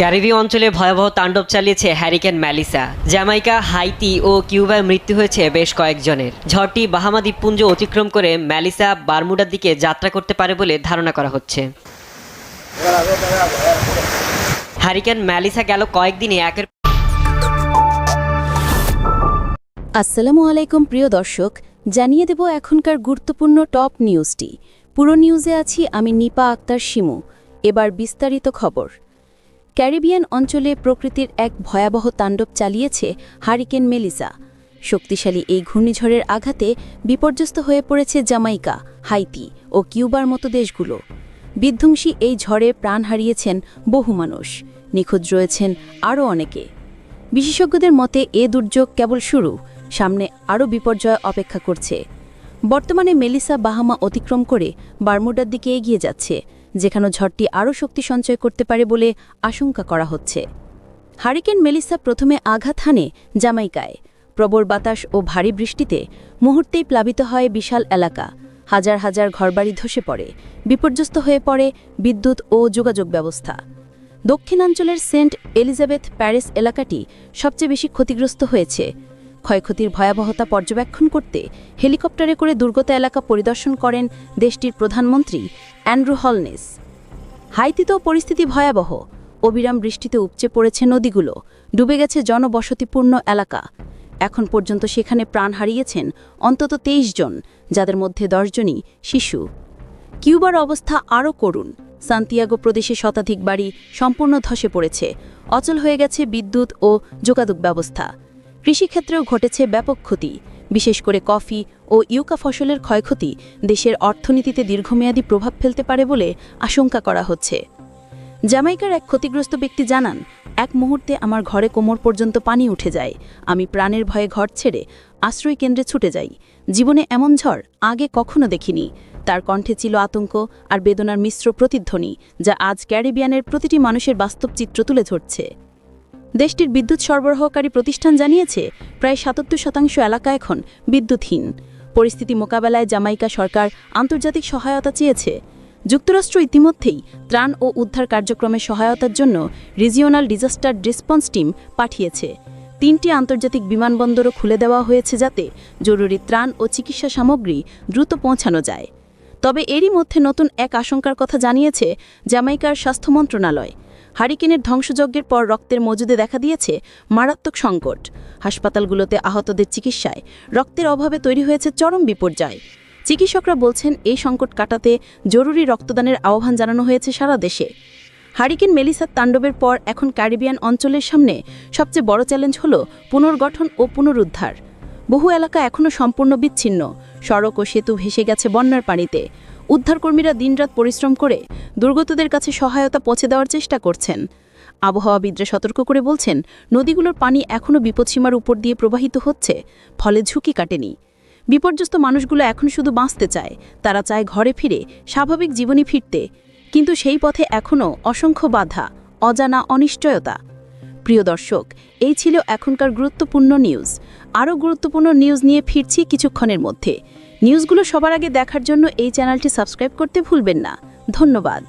ক্যারিবীয় অঞ্চলে ভয়াবহ তাণ্ডব চালিয়েছে হ্যারিকেন ম্যালিসা। জ্যামাইকা, হাইতি ও কিউবায় মৃত্যু হয়েছে বেশ কয়েকজনের। ঝড়টি বাহামা দ্বীপপুঞ্জ অতিক্রম করে ম্যালিসা বারমুডার দিকে যাত্রা করতে পারে বলে ধারণা করা হচ্ছে। হ্যারিকেন ম্যালিসা গেল কয়েকদিনে একের আসসালামু আলাইকুম প্রিয় দর্শক, জানিয়ে দেব এখনকার গুরুত্বপূর্ণ টপ নিউজটি। পুরো নিউজে আছি আমি নিপা আক্তার শিমু। এবার বিস্তারিত খবর। ক্যারিবিয়ান অঞ্চলে প্রকৃতির এক ভয়াবহ তাণ্ডব চালিয়েছে হারিকেন মেলিসা। শক্তিশালী এই ঘূর্ণিঝড়ের আঘাতে বিপর্যস্ত হয়ে পড়েছে জামাইকা, হাইতি ও কিউবার মতো দেশগুলো। বিধ্বংসী এই ঝড়ে প্রাণ হারিয়েছেন বহু মানুষ। নিখোঁজ রয়েছেন আরও অনেকে। বিশেষজ্ঞদের মতে, এ দুর্যোগ কেবল শুরু, সামনে আরও বিপর্যয় অপেক্ষা করছে। বর্তমানে মেলিসা বাহামা অতিক্রম করে বারমুডার দিকে এগিয়ে যাচ্ছে। যেখানে ঝড়টি আরও শক্তি সঞ্চয় করতে পারে বলে আশঙ্কা করা হচ্ছে। হারিকেন মেলিসা প্রথমে আঘাত হানে জামাইকায়। প্রবল বাতাস ও ভারী বৃষ্টিতে মুহূর্তেই প্লাবিত হয় বিশাল এলাকা। হাজার হাজার ঘরবাড়ি ধসে পড়ে, বিপর্যস্ত হয়ে পড়ে বিদ্যুৎ ও যোগাযোগ ব্যবস্থা। দক্ষিণাঞ্চলের সেন্ট এলিজাবেথ প্যারিস এলাকাটি সবচেয়ে বেশি ক্ষতিগ্রস্ত হয়েছে। ক্ষয়ক্ষতির ভয়াবহতা পর্যবেক্ষণ করতে হেলিকপ্টারে করে দুর্গত এলাকা পরিদর্শন করেন দেশটির প্রধানমন্ত্রী অ্যান্ড্রু হলনেস। হাইতিতেও পরিস্থিতি ভয়াবহ। অবিরাম বৃষ্টিতে উপচে পড়েছে নদীগুলো, ডুবে গেছে জনবসতিপূর্ণ এলাকা। এখন পর্যন্ত সেখানে প্রাণ হারিয়েছেন অন্তত তেইশ জন, যাদের মধ্যে দশজনই শিশু। কিউবার অবস্থা আরও করুণ। সান্তিয়াগো প্রদেশে শতাধিক বাড়ি সম্পূর্ণ ধসে পড়েছে। অচল হয়ে গেছে বিদ্যুৎ ও যোগাযোগ ব্যবস্থা। কৃষিক্ষেত্রেও ঘটেছে ব্যাপক ক্ষতি। বিশেষ করে কফি ও ইউকা ফসলের ক্ষয়ক্ষতি দেশের অর্থনীতিতে দীর্ঘমেয়াদী প্রভাব ফেলতে পারে বলে আশঙ্কা করা হচ্ছে। জামাইকার এক ক্ষতিগ্রস্ত ব্যক্তি জানান, এক মুহূর্তে আমার ঘরে কোমর পর্যন্ত পানি উঠে যায়। আমি প্রাণের ভয়ে ঘর ছেড়ে আশ্রয় কেন্দ্রে ছুটে যাই। জীবনে এমন ঝড় আগে কখনো দেখিনি। তার কণ্ঠে ছিল আতঙ্ক আর বেদনার মিশ্র প্রতিধ্বনি, যা আজ ক্যারিবিয়ানের প্রতিটি মানুষের বাস্তব চিত্র তুলে ধরছে। দেশটির বিদ্যুৎ সরবরাহকারী প্রতিষ্ঠান জানিয়েছে, প্রায় সাতাত্তর শতাংশ এলাকা এখন বিদ্যুৎহীন। পরিস্থিতি মোকাবেলায় জামাইকা সরকার আন্তর্জাতিক সহায়তা চেয়েছে। যুক্তরাষ্ট্র ইতিমধ্যেই ত্রাণ ও উদ্ধার কার্যক্রমে সহায়তার জন্য রিজিওনাল ডিজাস্টার রেসপন্স টিম পাঠিয়েছে। তিনটি আন্তর্জাতিক বিমানবন্দরও খুলে দেওয়া হয়েছে যাতে জরুরি ত্রাণ ও চিকিৎসা সামগ্রী দ্রুত পৌঁছানো যায়। তবে এরই মধ্যে নতুন এক আশঙ্কার কথা জানিয়েছে জামাইকার স্বাস্থ্য মন্ত্রণালয়। হারিকেনের ধ্বংসযজ্ঞের পর রক্তের মজুদে দেখা দিয়েছে মারাত্মক সংকট। হাসপাতালগুলোতে আহতদের চিকিৎসায় রক্তের অভাবে তৈরি হয়েছে চরম বিপর্যয়। চিকিৎসকরা বলছেন, এই সংকট কাটাতে জরুরি রক্তদানের আহ্বান জানানো হয়েছে সারা দেশে। হারিকেন মেলিসার তাণ্ডবের পর এখন ক্যারিবিয়ান অঞ্চলের সামনে সবচেয়ে বড় চ্যালেঞ্জ হল পুনর্গঠন ও পুনরুদ্ধার। বহু এলাকা এখনও সম্পূর্ণ বিচ্ছিন্ন। সড়ক ও সেতু ভেসে গেছে বন্যার পানিতে। উদ্ধারকর্মীরা দিনরাত পরিশ্রম করে দুর্গতদের কাছে সহায়তা পৌঁছে দেওয়ার চেষ্টা করছেন। আবহাওয়াবিদরা সতর্ক করে বলছেন, নদীগুলোর পানি এখনও বিপদসীমার উপর দিয়ে প্রবাহিত হচ্ছে, ফলে ঝুঁকি কাটেনি। বিপর্যস্ত মানুষগুলো এখন শুধু বাঁচতে চায়, তারা চায় ঘরে ফিরে, স্বাভাবিক জীবনে ফিরতে। কিন্তু সেই পথে এখনও অসংখ্য বাধা, অজানা অনিশ্চয়তা। প্রিয় দর্শক, এই ছিল এখনকার গুরুত্বপূর্ণ নিউজ। আরও গুরুত্বপূর্ণ নিউজ নিয়ে ফিরছি কিছুক্ষণের মধ্যে। নিউজগুলো সবার আগে দেখার জন্য এই চ্যানেলটি সাবস্ক্রাইব করতে ভুলবেন না। ধন্যবাদ।